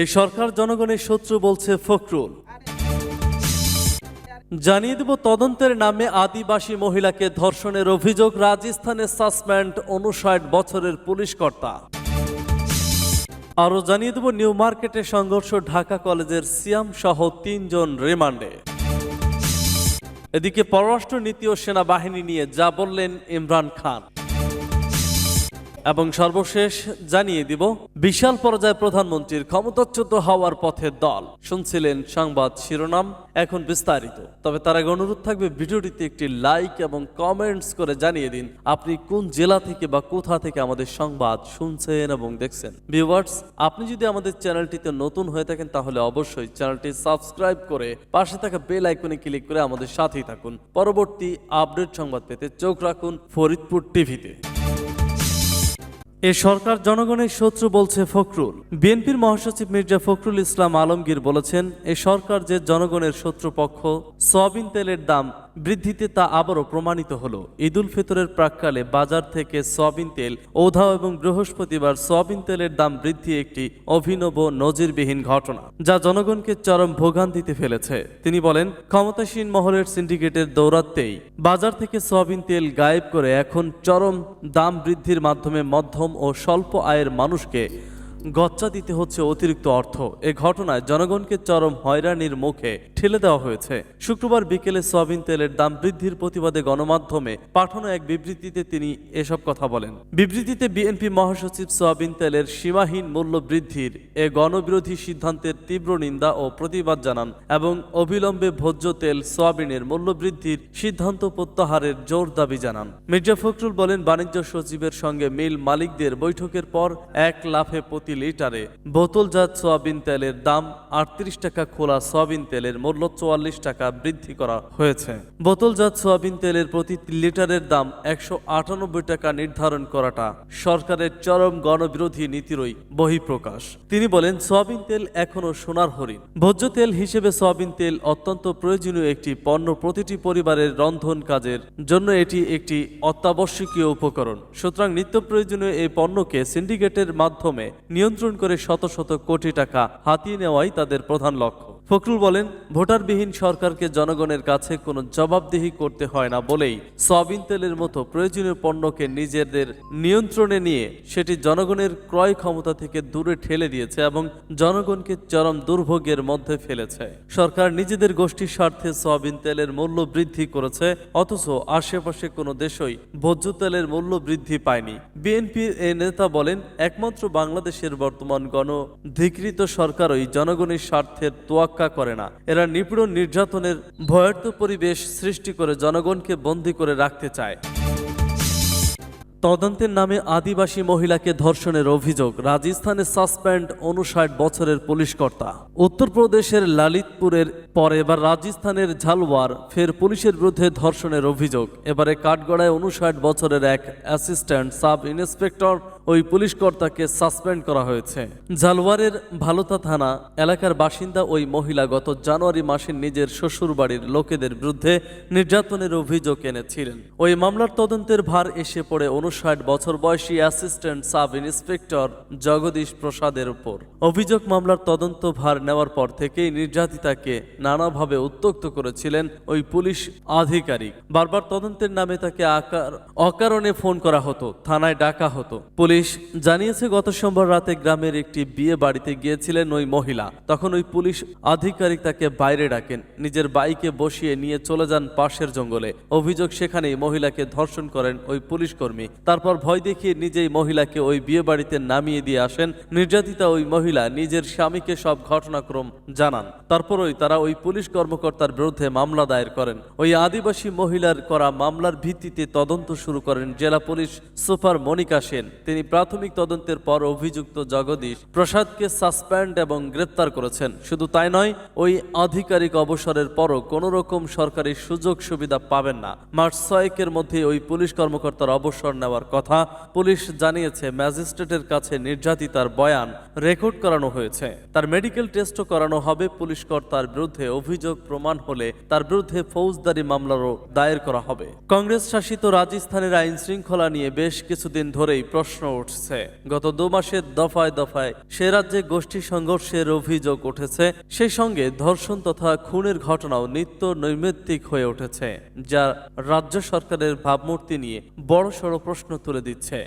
এই সরকার জনগণের শত্রু বলছে ফখরুল। জানিয়ে দেব তদন্তের নামে আদিবাসী মহিলাকে ধর্ষণের অভিযোগ রাজস্থানে সাসপেন্ড উনষাট বছরের পুলিশ কর্তা। আরও জানিয়ে দেব নিউ মার্কেটে সংঘর্ষ, ঢাকা কলেজের সিয়াম সহ তিনজন রিমান্ডে। এদিকে পররাষ্ট্র নীতি ও সেনাবাহিনী নিয়ে যা বললেন ইমরান খান। এবং সর্বশেষ জানিয়ে দিব, বিশাল পর্যায়ে প্রধানমন্ত্রীর ক্ষমতাচ্যুত হওয়ার পথে দল। শুনছিলেন সংবাদ শিরোনাম, এখন বিস্তারিত। তবে তার আগে অনুরোধ থাকবে ভিডিওটিতে একটি লাইক এবং কমেন্টস করে জানিয়ে দিন, আপনি কোন জেলা থেকে বা কোথা থেকে আমাদের সংবাদ শুনছেন এবং দেখছেন। ভিউয়ার্স, আপনি যদি আমাদের চ্যানেলটিতে নতুন হয়ে থাকেন, তাহলে অবশ্যই চ্যানেলটি সাবস্ক্রাইব করে পাশে থাকা বেল আইকনে ক্লিক করে আমাদের সাথেই থাকুন। পরবর্তী আপডেট সংবাদ পেতে চোখ রাখুন ফরিদপুর টিভিতে। এ সরকার জনগণের শত্রু বলছে ফখরুল। বিএনপির মহাসচিব মির্জা ফখরুল ইসলাম আলমগীর বলেছেন, এ সরকার যে জনগণের শত্রুপক্ষ, সয়াবিন তেলের দাম বৃদ্ধিতে তা আবারও প্রমাণিত হলো। ঈদুল ফিতরের প্রাককালে বাজার থেকে সয়াবিন তেল ওধাও এবং বৃহস্পতিবার সয়াবিন তেলের দাম বৃদ্ধি একটি অভিনব নজিরবিহীন ঘটনা, যা জনগণকে চরম ভোগান্তিতে ফেলেছে। তিনি বলেন, ক্ষমতাসীন মহলের সিন্ডিকেটের দৌরাত্মেই বাজার থেকে সয়াবিন তেল গায়েব করে এখন চরম দাম বৃদ্ধির মাধ্যমে মধ্যম ও স্বল্প আয়ের মানুষকে গচ্চা দিতে হচ্ছে অতিরিক্ত অর্থ। এ ঘটনায় জনগণকে চরম হয়রানির মুখে ঠেলে দেওয়া হয়েছে। শুক্রবার বিকেলে সয়াবিন তেলের দাম বৃদ্ধির প্রতিবাদে গণমাধ্যমে পাঠানো এক বিবৃতিতে তিনি এসব কথা বলেন। বিবৃতিতে বিএনপি মহাসচিব সয়াবিন তেলের সীমাহীন মূল্য বৃদ্ধির এ গণবিরোধী সিদ্ধান্তের তীব্র নিন্দা ও প্রতিবাদ জানান এবং অবিলম্বে ভোজ্য তেল সয়াবিনের মূল্য বৃদ্ধির সিদ্ধান্ত প্রত্যাহারের জোর দাবি জানান। মির্জা ফখরুল বলেন, বাণিজ্য সচিবের সঙ্গে মিল মালিকদের বৈঠকের পর এক লাফে প্রতি লিটারে বোতলজাত সয়াবিন তেলের দাম আটত্রিশ টাকা, খোলা সয়াবিন তেলের মূল্য চুয়াল্লিশ টাকা বৃদ্ধি করা হয়েছে। বোতলজাত সয়াবিন তেলের প্রতি লিটারের দাম একশো আটানব্বই টাকা নির্ধারণ করাটা সরকারের চরম গণবিরোধী নীতিরই বহিঃপ্রকাশ। তিনি বলেন, সয়াবিন তেল এখনও সোনার হরিণ। ভোজ্য তেল হিসেবে সয়াবিন তেল অত্যন্ত প্রয়োজনীয় একটি পণ্য প্রতিটি পরিবারের রন্ধন কাজের জন্য এটি একটি অত্যাবশ্যকীয় উপকরণ। সুতরাং নিত্য প্রয়োজনীয় এই পণ্যকে সিন্ডিকেটের মাধ্যমে নিয়ন্ত্রণ করে শত শত কোটি টাকা হাতিয়ে নেওয়াই তাদের প্রধান লক্ষ্য। ফখরুল বলেন, ভোটারবিহীন সরকারকে জনগণের কাছে কোনো জবাবদিহি করতে হয় না বলেই সয়াবিন তেলের মতো প্রয়োজনীয় পণ্যকে নিজেদের নিয়ন্ত্রণে নিয়ে সেটি জনগণের ক্রয় ক্ষমতা থেকে দূরে ঠেলে দিয়েছে এবং জনগণকে চরম দুর্ভোগের মধ্যে ফেলেছে। সরকার নিজেদের গোষ্ঠীর স্বার্থে সয়াবিন তেলের মূল্য বৃদ্ধি করেছে, অথচ আশেপাশে কোনো দেশই ভোজ্য তেলের মূল্য বৃদ্ধি পায়নি। বিএনপির এই নেতা বলেন, একমাত্র বাংলাদেশের বর্তমান গণধিকৃত সরকারই জনগণের স্বার্থের তোয়াক্কা করে না। এরা নিপীড়ন নির্যাতনের ভয়ার্থ পরিবেশ সৃষ্টি করে জনগণকে বন্দী করে রাখতে চায়। তদন্তের নামে আদিবাসী মহিলাকে ধর্ষণের অভিযোগ, রাজস্থানে সাসপেন্ড উনষাট বছরের পুলিশ কর্তা। উত্তরপ্রদেশের লালিতপুরের পর এবার রাজস্থানের ঝালওয়ার, ফের পুলিশের বিরুদ্ধে ধর্ষণের অভিযোগ। এবারে কাঠগড়ায় উনষাট বছরের এক অ্যাসিস্ট্যান্ট সাব ইন্সপেক্টর ওই পুলিশ কর্তাকে সাসপেন্ড করা হয়েছে। ঝালওয়ারের ভালোতা থানা এলাকার বাসিন্দা ওই মহিলা গত জানুয়ারি মাসে নিজের শ্বশুরবাড়ির লোকেদের বিরুদ্ধে নির্যাতনের অভিযোগ এনেছিলেন। ওই মামলার তদন্তের ভার এসে পড়ে উনষাট বছর বয়সী অ্যাসিস্ট্যান্ট সাব ইন্সপেক্টর জগদীশ প্রসাদের উপর। অভিযোগ মামলার তদন্ত ভার নেওয়ার পর থেকেই নির্যাতিতাকে নানাভাবে উত্তক্ত করেছিলেন ওই পুলিশ আধিকারিক। বারবার তদন্তের নামে তাকে আকার, অকারণে ফোন করা হতো, থানায় ডাকা হতো। পুলিশ জানিয়েছে, গত সোমবার রাতে গ্রামের একটি বিয়ে বাড়িতে গিয়েছিলেন ওই মহিলা। তখন ওই পুলিশ আধিকারিক তাকে বাইরে ডাকেন। নিজের বাইকে বসিয়ে নিয়ে চলে যান পাশের জঙ্গলে। অভিযোগ সেখানেই মহিলাকে ধর্ষণ করেন ওই পুলিশ কর্মী। তারপর ভয় দেখিয়ে নিজেই মহিলাকে ওই বিয়ে বাড়িতে নামিয়ে দিয়ে আসেন। নির্যাতিতা ওই মহিলা নিজের স্বামীকে সব ঘটনাক্রম জানান। তারপরই তারা ওই পুলিশ কর্মকর্তার বিরুদ্ধে মামলা দায়ের করেন। ওই আদিবাসী মহিলার করা মামলার ভিত্তিতে তদন্ত শুরু করেন জেলা পুলিশ সুপার মনিকা সেন। তিনি প্রাথমিক তদন্তের পর অভিযুক্ত জগদীশ প্রসাদকে সাসপেন্ড এবং গ্রেপ্তার করেছেন। শুধু তাই নয়, ওই আধিকারিক অবসরের পরও কোনো রকম সরকারি সুযোগ সুবিধা পাবেন না। মার্চ ছয়েকের মধ্যে ওই পুলিশ কর্মকর্তার অবসর নেওয়ার কথা পুলিশ জানিয়েছে, ম্যাজিস্ট্রেটের কাছে নির্যাতিতার বয়ান রেকর্ড করানো হয়েছে। তার মেডিকেল টেস্টও করানো হবে, পুলিশ কর্তার বিরুদ্ধে অভিযোগ প্রমাণ হলে তার বিরুদ্ধে ফৌজদারি মামলারও দায়ের করা হবে। কংগ্রেস শাসিত রাজস্থানের আইন শৃঙ্খলা নিয়ে বেশ কিছুদিন ধরেই প্রশ্ন উঠছে। গত দু মাসে দফায় দফায় সে রাজ্যে গোষ্ঠী সংঘর্ষের অভিযোগ উঠেছে। সেই সঙ্গে ধর্ষণ তথা খুনের ঘটনাও নিত্য নৈমিত্তিক হয়ে উঠেছে, যা রাজ্য সরকারের ভাবমূর্তি নিয়ে বড়সড় প্রশ্ন তুলে দিচ্ছে।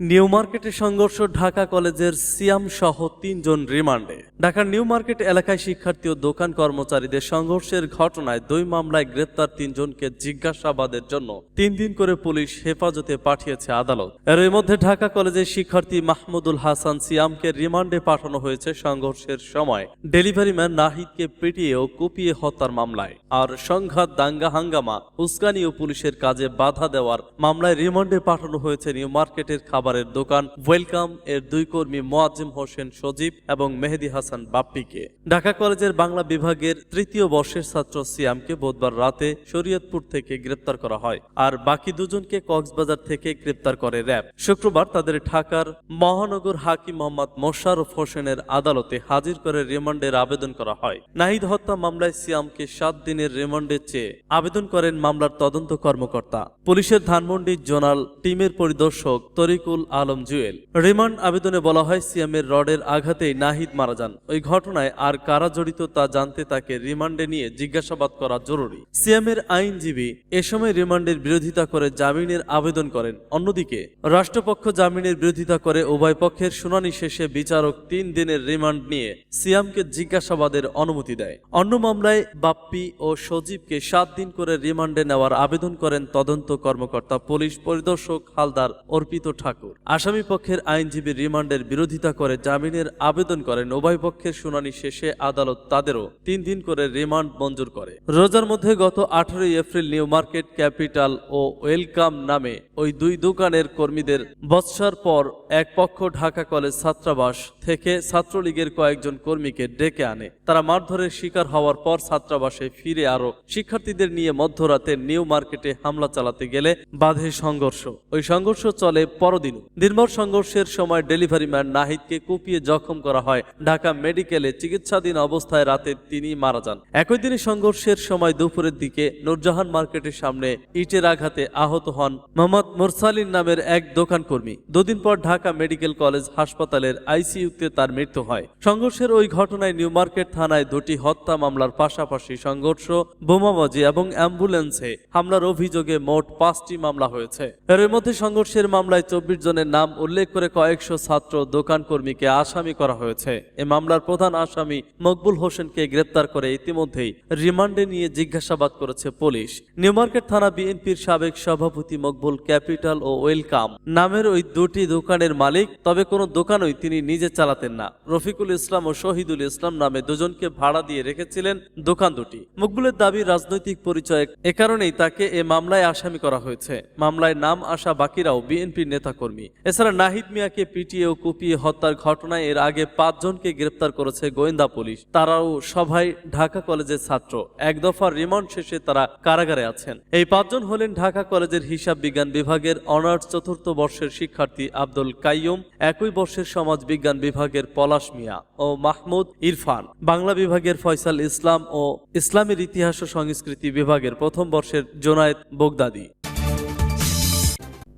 নিউ মার্কেটে সংঘর্ষ ঢাকা কলেজের সিয়াম সহ তিনজন রিমান্ডে। ঢাকার নিউ মার্কেট এলাকায় শিক্ষার্থী ও দোকান কর্মচারীদের সংঘর্ষের ঘটনায় দুই মামলায় গ্রেপ্তার তিনজনকে জিজ্ঞাসাবাদের জন্য তিন দিন করে পুলিশ হেফাজতে পাঠিয়েছে আদালত। এর মধ্যে ঢাকা কলেজের শিক্ষার্থী মাহমুদুল হাসান সিয়ামকে রিমান্ডে পাঠানো হয়েছে সংঘর্ষের সময়। ডেলিভারি ম্যান নাহিদকে পিটিয়ে ও কুপিয়ে হত্যার মামলায়। আর সংঘাত, দাঙ্গা, হাঙ্গামা, উস্কানি ও পুলিশের কাজে বাধা দেওয়ার মামলায় রিমান্ডে পাঠানো হয়েছে নিউ মার্কেটের খাবারের দোকান, ওয়েলকাম এর দুই কর্মী মোয়াজ্জিম হোসেন সজীব এবং মেহেদি হাসান বাপ্পিকে। ঢাকা কলেজের বাংলা বিভাগের তৃতীয় বর্ষের ছাত্র সিয়ামকে বুধবার রাতে শরীয়তপুর থেকে গ্রেপ্তার করা হয় আর বাকি দুজনকে কক্সবাজার থেকে গ্রেপ্তার করে র্যাব। শুক্রবার তাদের ঢাকার মহানগর হাকিম মোহাম্মদ মোশারফ হোসেনের আদালতে হাজির করে রিমান্ডের আবেদন করা হয়। নাহিদ হত্যা মামলায় সিয়ামকে সাত দিনের রিমান্ডে চেয়ে আবেদন করেন মামলার তদন্ত কর্মকর্তা। পুলিশের ধানমন্ডি জোনাল টিমের পরিদর্শক তরিকুল আলম জুয়েল। রিমান্ড আবেদনে বলা হয় সিয়ামের রডের আঘাতেই নাহিদ মারা যান। ওই ঘটনায় আর কারা জড়িত তা জানতে তাকে রিমান্ডে নিয়ে জিজ্ঞাসাবাদ করা জরুরি। সিয়ামের আইনজীবী এ সময় রিমান্ডের বিরোধিতা করে জামিনের আবেদন করেন। অন্যদিকে, রাষ্ট্রপক্ষ জামিনের বিরোধিতা করে উভয় পক্ষের শুনানি শেষে বিচারক তিন দিনের রিমান্ড নিয়ে সিয়ামকে জিজ্ঞাসাবাদের অনুমতি দেয়। অন্য মামলায় বাপ্পি ও সজীবকে সাত দিন করে রিমান্ডে নেওয়ার আবেদন করেন তদন্ত কর্মকর্তা, পুলিশ পরিদর্শক হালদার অর্পিত ঠাকুর। আসামি পক্ষের আইনজীবী রিমান্ডের বিরোধিতা করে জামিনের আবেদন করেন উভয় পক্ষের শুনানি শেষে আদালত তাদেরও তিন দিন করে রিমান্ড মঞ্জুর করে। রোজার মধ্যে গত আঠারোই এপ্রিল নিউ মার্কেট ক্যাপিটাল ও ওয়েলকাম নামে ওই দুই দোকানের কর্মীদের বৎসার পর এক পক্ষ ঢাকা কলেজ ছাত্রাবাস থেকে ছাত্রলীগের কয়েকজন কর্মীকে ডেকে আনে। তারা মারধরের শিকার হওয়ার পর ছাত্রাবাসে ফিরে আরও শিক্ষার্থীদের নিয়ে মধ্যরাতে নিউ মার্কেটে হামলা চালাতে গেলে বাধে সংঘর্ষ। ওই সংঘর্ষ চলে পরদিনও দিনভর সংঘর্ষের সময় ডেলিভারি ম্যান নাহিদকে কুপিয়ে জখম করা হয়। ঢাকা মেডিকেলে চিকিৎসাধীন অবস্থায় রাতে তিনি মারা যান। একই দিনে সংঘর্ষের সময় দুপুরের দিকে নূরজাহান মার্কেটের সামনে ইটের আঘাতে আহত হন মোহাম্মদ মোরসালিন নামের এক দোকান কর্মী দুদিন পর ঢাকা মেডিকেল কলেজ হাসপাতালের আইসিইউতে তার মৃত্যু হয়। সংঘর্ষের ওই ঘটনায় নিউ মার্কেট থানায় দুটি হত্যা মামলার পাশাপাশি সংঘর্ষ, বোমাবাজি এবং অ্যাম্বুলেন্সে হামলার অভিযোগে মোট পাঁচটি মামলা হয়েছে। এর মধ্যে সংঘর্ষের মামলায় চব্বিশ জনের নাম উল্লেখ করে কয়েকশো ছাত্র দোকান কর্মীকে আসামি করা হয়েছে। এ মামলার প্রধান আসামি মকবুল হোসেনকে গ্রেপ্তার করে ইতিমধ্যেই রিমান্ডে নিয়ে জিজ্ঞাসাবাদ করেছে পুলিশ। নিউ মার্কেট থানা বিএনপির সাবেক সভাপতি মকবুল ক্যাপিটাল ও ওয়েলকাম নামের ওই দুটি দোকানের মালিক, তবে কোনো দোকানই তিনি নিজে চালাতেন না। রফিকুল ইসলাম ও শহীদুল ইসলাম নামে দুজনকে ভাড়া দিয়ে রেখেছিলেন দোকান দুটি। মকবুলের দাবি রাজনৈতিক পরিচয় এ কারণেই তাকে এ মামলায় আসামি করা হয়েছে। মামলায় নাম আসা বাকিরাও বিএনপির নেতাকর্মী এছাড়া নাহিদ মিয়াকে পিটিয়ে ও কুপিয়ে হত্যার ঘটনায় এর আগে পাঁচজনকে গ্রেপ্তার করেছে গোয়েন্দা পুলিশ। তারাও সবাই ঢাকা কলেজের ছাত্র। এক দফা রিমান্ড শেষে তারা কারাগারে আছেন। এই পাঁচজন হলেন ঢাকা কলেজের হিসাব বিজ্ঞান বিভাগের অনার্স চতুর্থ বর্ষের শিক্ষার্থী আব্দুল কাইয়ুম, একই বর্ষের সমাজ বিজ্ঞান বিভাগের পলাশ মিয়া ও মাহমুদ ইরফান। বাংলা বিভাগের ফয়সাল ইসলাম ও ইসলামের ইতিহাস ও সংস্কৃতি বিভাগের প্রথম বর্ষের জোনায়েদ বোগদাদি।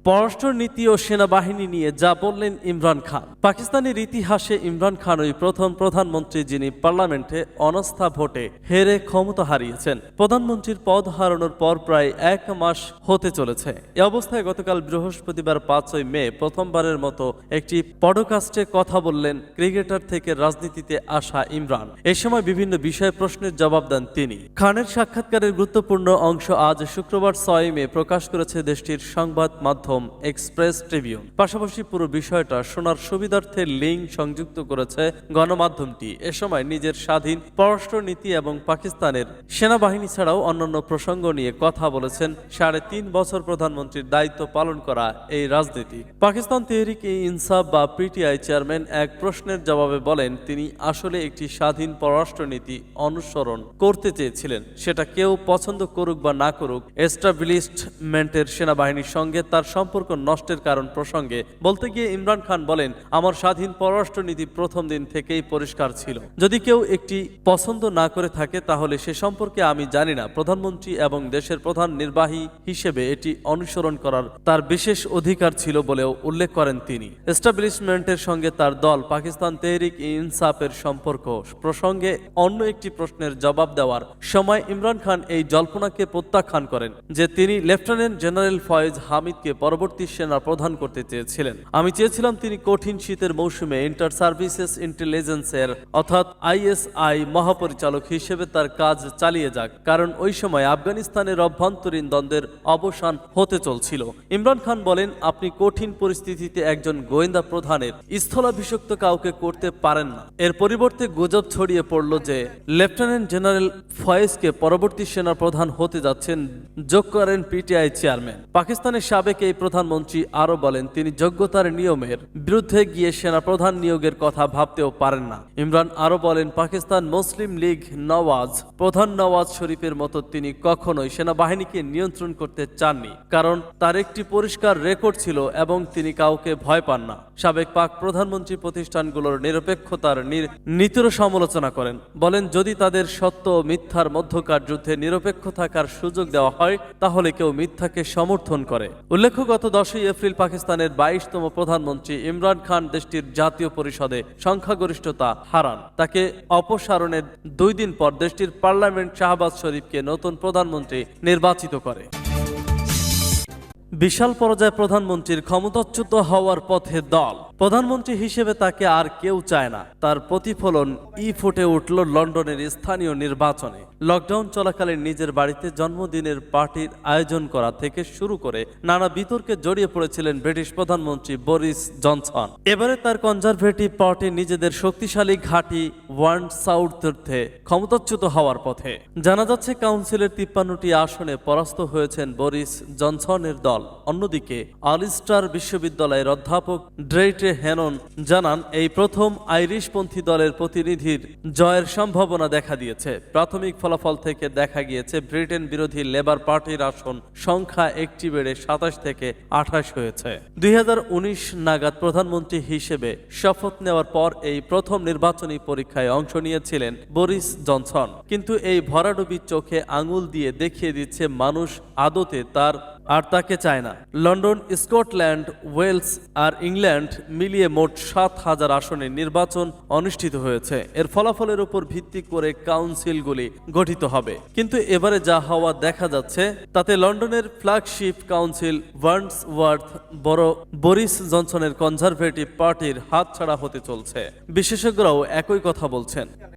পররাষ্ট্র নীতি ও সেনাবাহিনী নিয়ে যা বললেন ইমরান খান। পাকিস্তানের ইতিহাসে ইমরান খান ওই প্রথম প্রধানমন্ত্রী যিনি পার্লামেন্টে অনাস্থা ভোটে হেরে ক্ষমতা হারিয়েছেন। প্রধানমন্ত্রীর পদ হারানোর পর প্রায় এক মাস হতে চলেছে। এ অবস্থায় গতকাল বৃহস্পতিবার পাঁচই মে প্রথমবারের মতো একটি পডকাস্টে কথা বললেন ক্রিকেটার থেকে রাজনীতিতে আসা ইমরান। এ সময় বিভিন্ন বিষয়ে প্রশ্নের জবাব দেন তিনি। খানের সাক্ষাৎকারের গুরুত্বপূর্ণ অংশ আজ শুক্রবার ছয় মে প্রকাশ করেছে দেশটির সংবাদ মাধ্যম এক্সপ্রেস ট্রিবিউন। পাশাপাশি পুরো বিষয়টা শোনার সুবিধার্থে লিঙ্ক সংযুক্ত করেছে গণমাধ্যমটি। এ সময় নিজের স্বাধীন পররাষ্ট্র নীতি এবং পাকিস্তানের সেনাবাহিনী ছাড়াও অন্যান্য প্রসঙ্গ নিয়ে কথা বলেছেন সাড়ে তিন বছর প্রধানমন্ত্রীর দায়িত্ব পালন করা এই রাজনীতি। পাকিস্তান তেহরিক ই ইনসাফ বা পিটিআই চেয়ারম্যান এক প্রশ্নের জবাবে বলেন, তিনি আসলে একটি স্বাধীন পররাষ্ট্রনীতি অনুসরণ করতে চেয়েছিলেন। সেটা কেউ পছন্দ করুক বা না করুক এস্টাবলিশমেন্টের সেনাবাহিনীর সঙ্গে তার সম্পর্ক নষ্টের কারণ প্রসঙ্গে বলতে গিয়ে ইমরান খান বলেন, আমার স্বাধীন পররাষ্ট্রনীতি প্রথম দিন থেকেই পরিষ্কার ছিল। যদি কেউ একটি পছন্দ না করে থাকে, তাহলে সে সম্পর্কে আমি জানি না। প্রধানমন্ত্রী এবং দেশের প্রধান নির্বাহী হিসেবে এটি অনুসরণ করার তার বিশেষ অধিকার ছিল বলেও উল্লেখ করেন তিনি। এস্টাবলিশমেন্টের সঙ্গে তার দল পাকিস্তান তেহরিক ইনসাফের সম্পর্ক। প্রসঙ্গে অন্য একটি প্রশ্নের জবাব দেওয়ার সময় ইমরান খান এই জল্পনাকে প্রত্যাখ্যান করেন, যে তিনি লেফটেন্যান্ট জেনারেল ফয়েজ হামিদকে পরবর্তী সেনা প্রধান করতে চেয়েছিলেন। আমি চেয়েছিলাম তিনি কঠিন শীতের মৌসুমে ইন্টার সার্ভিসেস ইন্টেলিজেন্সের, অর্থাৎ আইএসআই মহাপরিচালক হিসেবে তার কাজ চালিয়ে যাক, কারণ ওই সময় আফগানিস্তানের অভ্যন্তরীণ দ্বন্দ্বের অবসান হতে চলছিল। ইমরান খান বলেন, আপনি কঠিন পরিস্থিতিতে একজন গোয়েন্দা প্রধানের স্থলাভিষিক্ত কাউকে করতে পারেন না। এর পরিবর্তে গুজব ছড়িয়ে পড়ল যে, লেফটেন্যান্ট জেনারেল ফয়েজকে পরবর্তী সেনা প্রধান হতে যাচ্ছেন যোগ করেন পিটিআই চেয়ারম্যান। পাকিস্তানের সাবেক এই প্রধানমন্ত্রী আরও বলেন, তিনি যোগ্যতার নিয়মের বিরুদ্ধে গিয়ে সেনা প্রধান নিয়োগের কথা ভাবতেও পারেন না। ইমরান আরও বলেন, পাকিস্তান মুসলিম লীগ নওয়াজ, প্রধান নওয়াজ শরীফের মতো তিনি কখনোই সেনাবাহিনীকে নিয়ন্ত্রণ করতে চাননি, কারণ তার একটি পরিষ্কার রেকর্ড ছিল এবং তিনি কাউকে ভয় পান না। সাবেক পাক প্রধানমন্ত্রী প্রতিষ্ঠানগুলোর নিরপেক্ষতার নির- নীতির সমালোচনা করেন, বলেন, যদি তাদের সত্য ও মিথ্যার মধ্যকার যুদ্ধে নিরপেক্ষ থাকার সুযোগ দেওয়া হয়, তাহলে কেউ মিথ্যাকে সমর্থন করে। উল্লেখ্য গত দশই এপ্রিল পাকিস্তানের বাইশতম প্রধানমন্ত্রী ইমরান খান দেশটির জাতীয় পরিষদে সংখ্যাগরিষ্ঠতা হারান। তাকে অপসারণের দুই দিন পর দেশটির পার্লামেন্ট শাহবাজ শরীফকে নতুন প্রধানমন্ত্রী নির্বাচিত করে। বিশাল পর্যায়ে প্রধানমন্ত্রীর ক্ষমতাচ্যুত হওয়ার পথে দল প্রধানমন্ত্রী হিসেবে তাকে আর কেউ চায় না। তার প্রতিফলন ই ফুটে উঠল লন্ডনের স্থানীয় নির্বাচনে। লকডাউন চলাকালীন নিজের বাড়িতে জন্মদিনের পার্টির আয়োজন করা থেকে শুরু করে নানা বিতর্কে জড়িয়ে পড়েছিলেন ব্রিটিশ প্রধানমন্ত্রী বরিস জনসন। এবারে তার কনজারভেটিভ পার্টি নিজেদের শক্তিশালী ঘাঁটি ওয়ান সাউথে ক্ষমতাচ্যুত হওয়ার পথে। জানা যাচ্ছে, কাউন্সিলের তিপ্পান্নটি আসনে পরাস্ত হয়েছেন বরিস জনসনের দল। অন্যদিকে আলিস্টার বিশ্ববিদ্যালয়ের অধ্যাপক ড্রেইটে হেনন জানান, এই প্রথম আইরিশপন্থী দলের প্রতিনিধির জয়ের সম্ভাবনা দেখা দিয়েছে। প্রাথমিক ফলাফল থেকে দেখা গিয়েছে, ব্রিটেন বিরোধী লেবার পার্টির আসন সংখ্যা একটি বেড়ে সাতাশ থেকে আঠাশ হয়েছে। দুই হাজার উনিশ নাগাদ প্রধানমন্ত্রী হিসেবে শপথ নেওয়ার পর এই প্রথম নির্বাচনী পরীক্ষায় অংশ নিয়েছিলেন বরিস জনসন। কিন্তু এই ভরাডুবির চোখে আঙুল দিয়ে দেখিয়ে দিচ্ছে মানুষ আদতে তার আর তাকে চায় না। লন্ডন, স্কটল্যান্ড, ওয়েলস আর ইংল্যান্ড মিলিয়ে মোট সাত হাজার আসনে নির্বাচন অনুষ্ঠিত হয়েছে। এর ফলাফলের উপর ভিত্তি করে কাউন্সিলগুলি গঠিত হবে। কিন্তু এবারে যা হওয়া দেখা যাচ্ছে, তাতে লন্ডনের ফ্ল্যাগশিপ কাউন্সিল ওয়ার্ডসওয়ার্থ বড় বরিস জনসনের কনজারভেটিভ পার্টির হাতছাড়া হতে চলছে। বিশেষজ্ঞরাও একই কথা বলছেন।